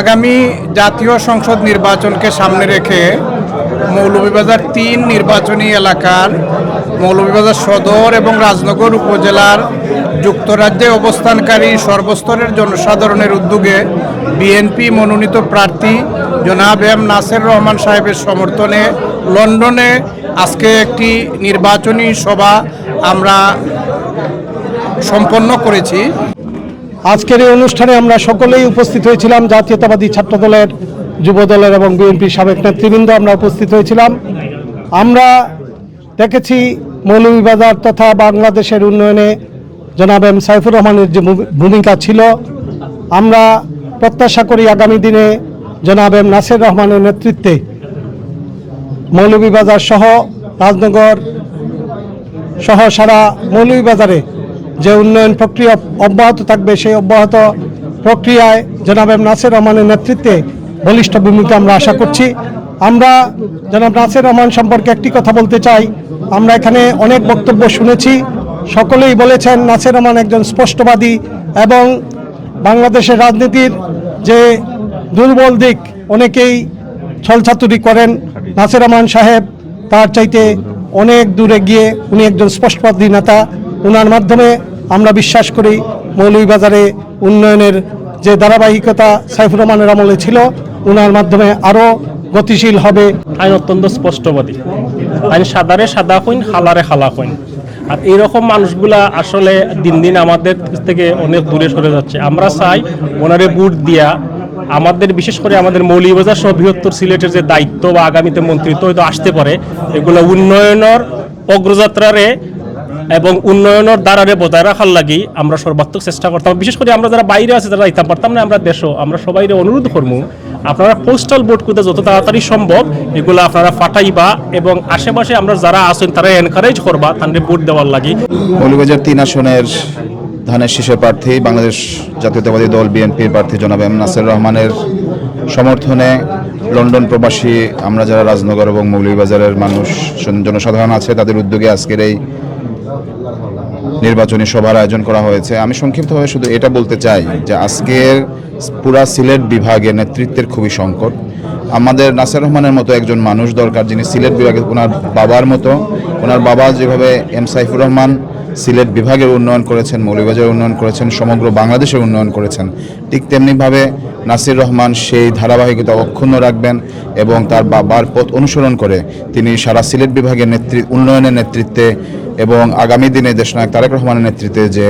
আগামী জাতীয় সংসদ নির্বাচনকে সামনে রেখে মৌলভীবাজার তিন নির্বাচনী এলাকার মৌলভীবাজার সদর এবং রাজনগর উপজেলার যুক্তরাজ্যে অবস্থানকারী সর্বস্তরের জনসাধারণের উদ্যোগে বিএনপি মনোনীত প্রার্থী জনাব এম নাসের রহমান সাহেবের সমর্থনে লন্ডনে আজকে একটি নির্বাচনী সভা আমরা সম্পন্ন করেছি। আজকের এই অনুষ্ঠানে আমরা সকলেই উপস্থিত হয়েছিলাম জাতীয়তাবাদী ছাত্র দলের যুব দলের এবং বিএনপির সাবেক নেতৃবৃন্দ আমরা উপস্থিত হয়েছিলাম। আমরা দেখেছি মৌলভীবাজার তথা বাংলাদেশের উন্নয়নে জনাব এম সাইফুর রহমানের যে ভূমিকা ছিল। আমরা প্রত্যাশা করি আগামী দিনে জনাব এম নাসির রহমানের নেতৃত্বে মৌলভীবাজার সহ রাজনগর সহ সারা মৌলভীবাজারে যে উন্নয়ন প্রক্রিয়া অব্যাহত থাকবে, সেই অব্যাহত প্রক্রিয়ায় জনাব এম নাসির রহমানের নেতৃত্বে বলিষ্ঠ ভূমিকা আমরা আশা করছি। আমরা জনাব নাসির রহমান সম্পর্কে একটি কথা বলতে চাই। আমরা এখানে অনেক বক্তব্য শুনেছি। সকলেই বলেছেন নাসির রহমান একজন স্পষ্টবাদী এবং বাংলাদেশের রাজনীতির যে দুর্বল দিক, অনেকেই ছলছাতুরি করেন। নাসির রহমান সাহেব তার চাইতে অনেক দূরে গিয়ে উনি একজন স্পষ্টবাদী নেতা। ওনার মাধ্যমে আমরা বিশ্বাস করি মৌলভীবাজারে উন্নয়নের যে ধারাবাহিকতা সাইফুর রহমানের আমলে ছিল ওনার মাধ্যমে আরও গতিশীল হবে। আইন অত্যন্ত স্পষ্টবাদী। আইন সাদারে সাদা হইন, হালারে হালা হইন। আর এইরকম মানুষগুলা আসলে দিন দিন আমাদের থেকে অনেক দূরে সরে যাচ্ছে। আমরা চাই ওনারে বুট দিয়া আমাদের, বিশেষ করে আমাদের মৌলিবাজার সহ বৃহত্তর সিলেটের যে দায়িত্ব বা আগামীতে মন্ত্রিত্ব হয়তো আসতে পারে, এগুলো উন্নয়নের অগ্রযাত্রারে এবং উন্নয়নের দ্বারারে বজায় রাখার লাগি আমরা সর্বাত্মক চেষ্টা করতাম। বিশেষ করে আমরা যারা বাইরে আছে, যারা যাইতাম, পারতাম না আমরা দেশও। আমরা সবাই অনুরোধ করব আপনারা পোস্টাল ভোট করতে যত তাড়াতাড়ি সম্ভব এগুলো আপনারা ফাটাইবা এবং আশেপাশে আমরা যারা আছেন তারা এনকারেজ করবা তাদের ভোট দেওয়ার লাগি। মৌলভীবাজার তিন আসনের ধানের শীর্ষের প্রার্থী বাংলাদেশ জাতীয়তাবাদী দল বিএনপির প্রার্থী জনাব এম নাসির রহমানের সমর্থনে লন্ডন প্রবাসী, আমরা যারা রাজনগর এবং মৌলভীবাজারের মানুষ জনসাধারণ আছে, তাদের উদ্যোগে আজকের এই নির্বাচনী সভার আয়োজন করা হয়েছে। আমি সংক্ষিপ্তভাবে শুধু এটা বলতে চাই যে আজকের পুরা সিলেট বিভাগে নেতৃত্বের খুবই সংকট। আমাদের নাসির রহমানের মতো একজন মানুষ দরকার যিনি সিলেট বিভাগে ওনার বাবার মতো, ওনার বাবা যেভাবে এম সাইফুর রহমান সিলেট বিভাগের উন্নয়ন করেছেন, মৌলভীবাজারের উন্নয়ন করেছেন, সমগ্র বাংলাদেশের উন্নয়ন করেছেন। ঠিক তেমনিভাবে নাসির রহমান সেই ধারাবাহিকতা অক্ষুণ্ণ রাখবেন এবং তার বাবার পথ অনুসরণ করে তিনি সারা সিলেট বিভাগের নেতৃ উন্নয়নের নেতৃত্বে এবং আগামী দিনে দেশনায়ক তারেক রহমানের নেতৃত্বে যে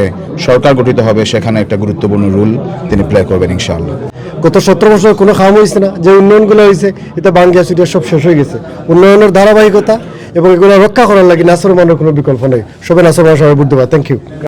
সরকার গঠিত হবে, সেখানে একটা গুরুত্বপূর্ণ রুল তিনি প্লে করবেন ইনশাআল্লাহ। গত সতেরো বছর কোনো খাম হয়েছে না। যে উন্নয়নগুলো হয়েছে এটা বাঙ্গিয়া সুইডিয়া সব শেষ হয়ে গেছে। উন্নয়নের ধারাবাহিকতা এবং এগুলো রক্ষা করার লাগে নাসর মানের কোনো বিকল্প নেই। সবাই নাসর সবাই বুঝতে পারে থ্যাংক ইউ